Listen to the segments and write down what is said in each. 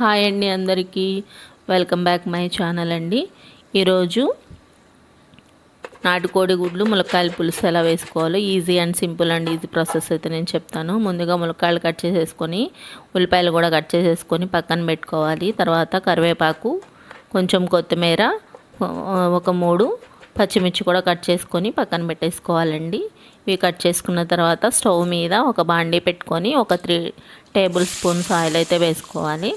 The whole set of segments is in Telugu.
హాయ్ అండి అందరికీ. వెల్కమ్ బ్యాక్ మై ఛానల్ అండి. ఈరోజు నాటుకోడి గుడ్లు ములక్కాయల పులుసు ఎలా వేసుకోవాలో easy and simple and easy process అయితే నేను చెప్తాను. ముందుగా ములక్కాయలు కట్ చేసేసుకొని ఉల్లిపాయలు కూడా కట్ చేసేసుకొని పక్కన పెట్టుకోవాలి. తర్వాత కరివేపాకు కొంచెం కొత్తిమీర ఒక మూడు పచ్చిమిర్చి కూడా కట్ చేసుకొని పక్కన పెట్టేసుకోవాలండి. ఇవి కట్ చేసుకున్న తర్వాత స్టవ్ మీద ఒక బాండీ పెట్టుకొని ఒక త్రీ టేబుల్ స్పూన్స్ ఆయిల్ అయితే వేసుకోవాలి.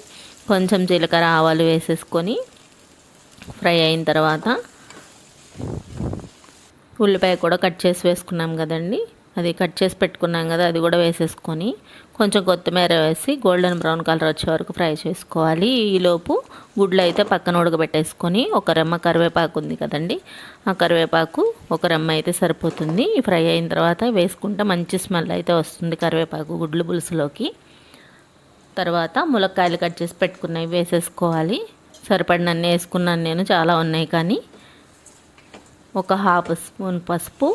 కొంచెం జీలకర్ర ఆవాలు వేసేసుకొని ఫ్రై అయిన తర్వాత ఉల్లిపాయ కూడా కట్ చేసి వేసుకున్నాం కదండి. అది కట్ చేసి పెట్టుకున్నాం కదా అది కూడా వేసేసుకొని కొంచెం కొత్తిమీర వేసి గోల్డెన్ బ్రౌన్ కలర్ వచ్చే వరకు ఫ్రై చేసుకోవాలి. ఈలోపు గుడ్లు అయితే పక్కన ఉడకబెట్టేసుకొని ఒక రెమ్మ కరివేపాకు ఉంది కదండి. ఆ కరివేపాకు ఒక రెమ్మ అయితే సరిపోతుంది. ఫ్రై అయిన తర్వాత వేసుకుంటే మంచి స్మెల్ అయితే వస్తుంది కరివేపాకు గుడ్లు పులుసులోకి. తర్వాత ములక్కాయలు కట్ చేసి పెట్టుకున్నవి వేసేసుకోవాలి. సరిపడినన్ని వేసుకున్నాను నేను చాలా ఉన్నాయి కానీ. ఒక హాఫ్ స్పూన్ పసుపు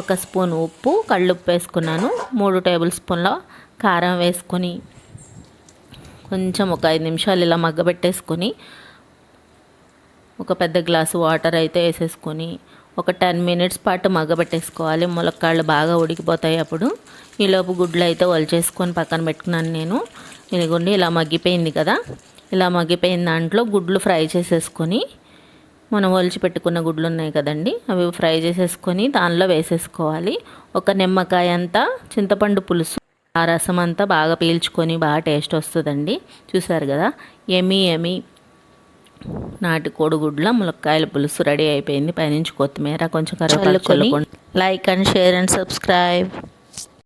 ఒక స్పూన్ ఉప్పు కళ్ళుప్పు వేసుకున్నాను. మూడు టేబుల్ స్పూన్ల కారం వేసుకొని కొంచెం ఒక ఐదు నిమిషాలు ఇలా మగ్గబెట్టేసుకొని ఒక పెద్ద గ్లాసు వాటర్ అయితే వేసేసుకొని ఒక టెన్ మినిట్స్ పాటు మగ్గబెట్టేసుకోవాలి. ములక్కాళ్ళు బాగా ఉడికిపోతాయి అప్పుడు. ఈలోపు గుడ్లు అయితే వలిచేసుకొని పక్కన పెట్టుకున్నాను నేను. ఇదిగోండి ఇలా మగ్గిపోయింది కదా. ఇలా మగ్గిపోయిన దాంట్లో గుడ్లు ఫ్రై చేసేసుకొని మనం ఒలిచి పెట్టుకున్న గుడ్లు ఉన్నాయి కదండి అవి ఫ్రై చేసేసుకొని దానిలో వేసేసుకోవాలి. ఒక నిమ్మకాయ అంతా చింతపండు పులుసు ఆ రసం అంతా బాగా పీల్చుకొని బాగా టేస్ట్ వస్తుందండి. చూసారు కదా ఎమి ఎమి నాటి కోడిగుడ్ల ములక్కాయల పులుసు రెడీ అయిపోయింది. పైనుంచి కొత్తిమీర కొంచెం కరివేపాకు like and share and subscribe.